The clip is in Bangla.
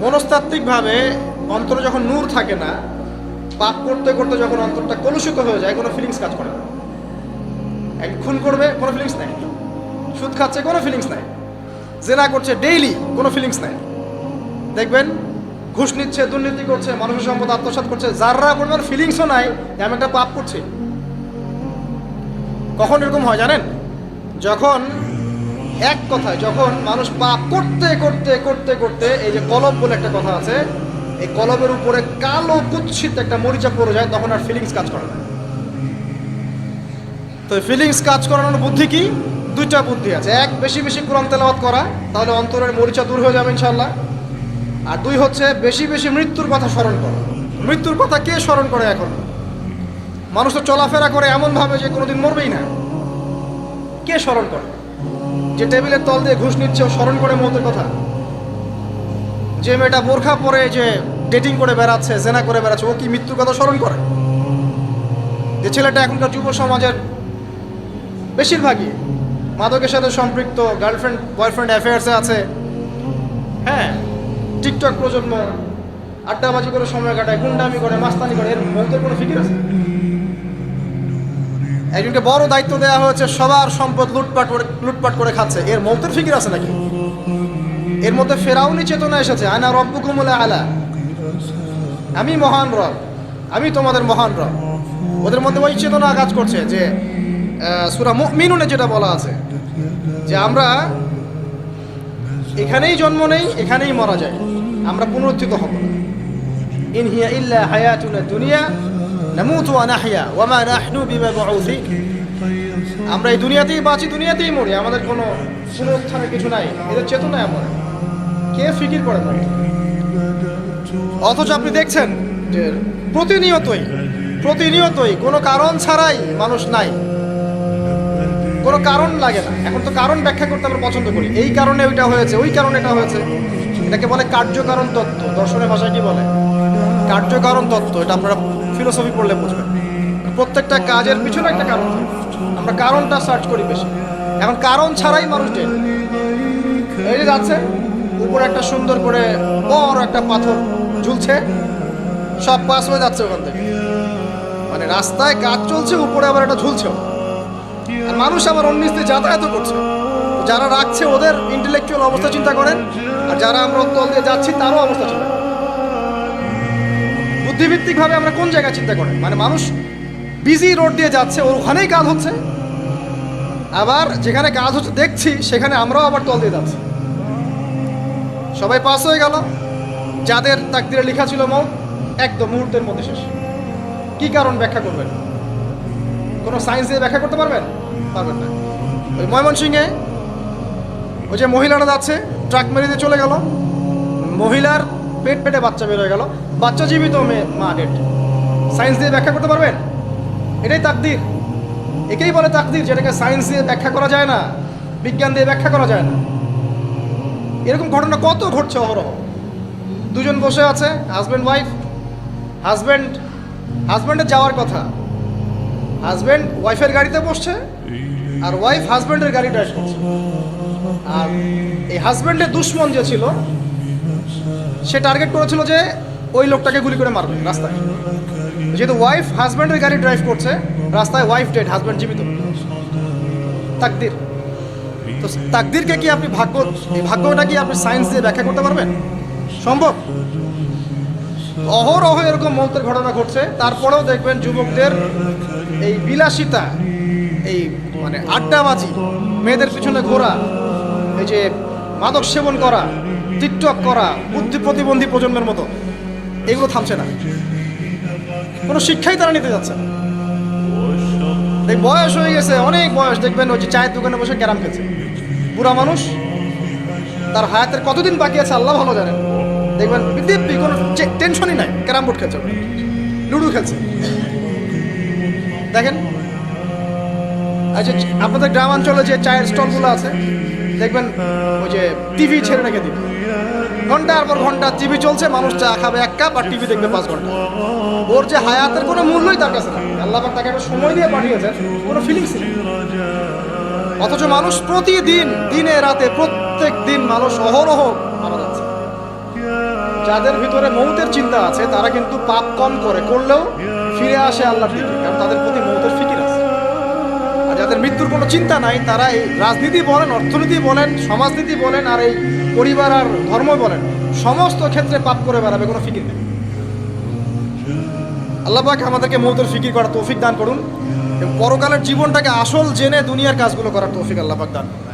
মনস্তাত্ত্বিকভাবে অন্তরে যখন নূর থাকে না, পাপ করতে করতে যখন অন্তরটা কলুষিত হয়ে যায়, কোনো ফিলিংস কাজ করে না। এক খুন করবে, কোনো ফিলিংস নাই। সুদ খাচ্ছে, কোনো ফিলিংস নাই। জেনা করছে ডেইলি কোনো ফিলিংস নাই। দেখবেন, ঘুষ নিচ্ছে, দুর্নীতি করছে, মানুষের সম্পদ আত্মসাৎ করছে, যাররা পরিমাণ ফিলিংসও নাই যে আমি একটা পাপ করছি। কখন এরকম হয় জানেন? যখন এক কথায়, যখন মানুষ পাপ করতে করতে করতে করতে, এই যে কলব বলে একটা কথা আছে, এই কলবের উপরে কালো কুৎসিত একটা মরিচা পড়ে যায়, তখন আর ফিলিংস কাজ করে না। তো ফিলিংস কাজ করানোর বুদ্ধি কি? দুইটা বুদ্ধি আছে। এক, বেশি বেশি কোরআন তেলাওয়াত করা, তাহলে অন্তরের মরিচা দূর হয়ে যাবে ইনশাল্লাহ আর দুই হচ্ছে, বেশি বেশি মৃত্যুর কথা স্মরণ করা। মৃত্যুর কথা কে স্মরণ করে এখন? মানুষ তো চলাফেরা করে এমনভাবে যে কোনোদিন মরবেই না। কে স্মরণ করে? যে টেবিলের তল দিয়ে ঘুষ নিচ্ছে, ও স্মরণ করে মতের কথা। যে মেয়েটা বোরখা পরে যে ডেটিং করে বেড়াচ্ছে, জেনা করে বেড়াচ্ছে, ও কি মৃত্যুর কথা স্মরণ করে? যে ছেলেটা এখনকার যুব সমাজের বেশিরভাগই মাদকের সাথে সম্পৃক্ত গার্লফ্রেন্ড বয়ফ্রেন্ড অ্যাফেয়ার্সে আছে। হ্যাঁ টিকটক প্রজন্ম আড্ডাবাজি করে সময় কাটায়, গুন্ডামি করে, মাস্তানি করে, এর মধ্যে কোনো ফিকির আছে? একজনকে বড় দায়িত্ব দেওয়া হয়েছে, সবার সম্পদ লুটপাট করে লুটপাট করে খাচ্ছে। এর মৌতের ফিকির আছে নাকি? এর মধ্যে ফেরাউনি চেতনা এসেছে আয়না রব্বুকুমুল আলা। আমি মহান রব, আমি তোমাদের মহান রব। ওদের মধ্যে ওই চেতনা কাজ করছে যে সুরা মিনুনে যেটা বলা আছে, যে আমরা এখানেই জন্ম নেই, এখানেই মারা যায়। আমরা পুনরুত্থিত হব না। ইন হিয়া ইল্লা হায়াতুনা দুনিয়া নামুতু ওয়া নাহইয়া ওয়া মা নাহনু বিমাবউসিন আমরা এই দুনিয়াতেই বাঁচি, দুনিয়াতেই মরি, আমাদের কোনো পুনরুত্থানের কিছু নাই, এদের চেতনা এমন কে ফিকির করে না অথচ আপনি দেখছেন যে প্রতিনিয়তই প্রতিনিয়তই কোনো কারণ ছাড়াই মানুষ নাই। কোনো কারণ লাগে না। এখন তো কারণ ব্যাখ্যা করতে আমরা পছন্দ করি। এই কারণে ওইটা হয়েছে, ওই কারণে এটা হয়েছে। এটাকে বলে কার্যকারণ তত্ত্ব। দর্শনের ভাষায় কি বলে? কার্যকারণ তত্ত্ব, এটা আপনারা ফিলোসফি পড়লে বুঝবেন। প্রত্যেকটা কাজের পিছনে একটা কারণ আমরা কারণটা সার্চ করি বেশি। এখন কারণ ছাড়াই মানুষ এই যে যাচ্ছে, উপরে একটা সুন্দর করে বড় একটা পাথর ঝুলছে। সব পাস হয়ে যাচ্ছে ওখান থেকে। মানে রাস্তায় কাজ চলছে, উপরে আবার একটা ঝুলছেও। আর মানুষ আবার অন্য দিয়ে যাতায়াত করছে। যারা রাখছে ওদের ইন্টেলেকচুয়াল অবস্থা চিন্তা করেন, আর যারা আমরা তল দিয়ে যাচ্ছি, তারও অবস্থা চিন্তা। বুদ্ধিভিত্তিকভাবে আমরা কোন জায়গায় চিন্তা করেন? মানে মানুষ বিজি রোড দিয়ে যাচ্ছে, ওর ওখানেই কাজ হচ্ছে। আবার যেখানে কাজ হচ্ছে দেখছি, সেখানে আমরাও আবার তল দিয়ে যাচ্ছি। সবাই পাস হয়ে গেল। যাদের তাকদিরে লেখা ছিল মৌ, একদম মুহূর্তের মধ্যে শেষ। কি কারণ ব্যাখ্যা করবেন? কোনো সায়েন্স দিয়ে ব্যাখ্যা করতে পারবেন? পারবেন না। ওই ময়মনসিংহে ওই যে মহিলাটা যাচ্ছে, ট্রাক মেরে দিয়ে চলে গেল। মহিলার পেট পেটে বাচ্চা বের হয়ে গেল। বাচ্চা জীবিত মেয়ে, মা ডেট সায়েন্স দিয়ে ব্যাখ্যা করতে পারবেন? এটাই তাকদির। একেই বলে তাকদির, যেটাকে সায়েন্স দিয়ে ব্যাখ্যা করা যায় না, বিজ্ঞান দিয়ে ব্যাখ্যা করা যায় না। এরকম ঘটনা কত ঘটছে অহরহ? দুজন বসে আছে হাজব্যান্ড ওয়াইফ হাজব্যান্ড হাজব্যান্ডের যাওয়ার কথা। হাজব্যান্ড ওয়াইফের গাড়িতে বসছে, আর ওয়াইফ হাজব্যান্ডের গাড়ি ড্রাইভ করছে আর এই হাজব্যান্ডের দুশ্মন যে ছিল সে টার্গেট করেছিল যে ওই লোকটাকে গুলি করে মারবে রাস্তায়। যেহেতু ওয়াইফ হাজব্যান্ডের গাড়ি ড্রাইভ করছে, রাস্তায় ওয়াইফ ডেড হাজব্যান্ড জীবিত। তাকদির। তো তাকদিরকে কি আপনি ভাগ্য, এই ভাগ্যটা কি আপনি সায়েন্স দিয়ে ব্যাখ্যা করতে পারবেন? সম্ভব? অহরহ এরকম মৌতের ঘটনা ঘটছে, তারপরেও দেখবেন যুবকদের এই বিলাসিতা, এই মানে আড্ডাবাজি, মেয়েদের পিছনে ঘোরা, এই যে মাদক সেবন করা, টিকটক করা, বুদ্ধি প্রতিবন্ধী প্রজন্মের মতো, এগুলো থামছে না। কোনো শিক্ষাই তারা নিতে যাচ্ছে না। এই বয়স হয়ে গেছে, অনেক বয়স। দেখবেন ওই যে চায়ের দোকানে বসে ক্যারাম খেলছে বুড়া মানুষ, তার হায়াতের কতদিন বাকি আছে আল্লাহ ভালো জানেন দেখবেন দিব্যি, কোনো টেনশনই নাই। ক্যারাম বোর্ড খেলছে লুডো খেলছে। দেখেন আচ্ছা আপনাদের গ্রামাঞ্চলে যে চায়ের স্টলগুলো আছে দেখবেন, ওই যে টিভি ছেড়ে রেখে দিবে। ঘণ্টার পর ঘণ্টা টিভি চলছে, মানুষ চা খাবে এক কাপ আর টিভি দেখবে পাঁচ ঘণ্টা। ওর যে হায়াতের কোনো মূল্যই তার কাছে নাই। আল্লাহ তাকে একটা সময় দিয়ে পাঠিয়েছেন, কোনো ফিলিংস নেই। অথচ মানুষ প্রতিদিন, দিনে, রাতে, প্রত্যেক দিন মানুষ অহরহ মারা যাচ্ছে। যাদের ভিতরে মৌতের চিন্তা আছে, তারা কিন্তু পাপ কম করে, করলেও ফিরে আসে আল্লাহর দিকে, কারণ তাদের প্রতি যাদের মৃত্যুর কোনো চিন্তা নাই। তারা এই রাজনীতি বলেন, অর্থনীতি বলেন, সমাজনীতি বলেন আর এই পরিবার আর ধর্ম বলেন, সমস্ত ক্ষেত্রে পাপ করে বেড়াবে, কোনো ফিকির নেই। আল্লাহবাকে আমাদেরকে মৌতের ফিকির করার তৌফিক দান করুন এবং পরকালের জীবনটাকে আসল জেনে দুনিয়ার কাজগুলো করার তৌফিক আল্লাহবাক দান করুন।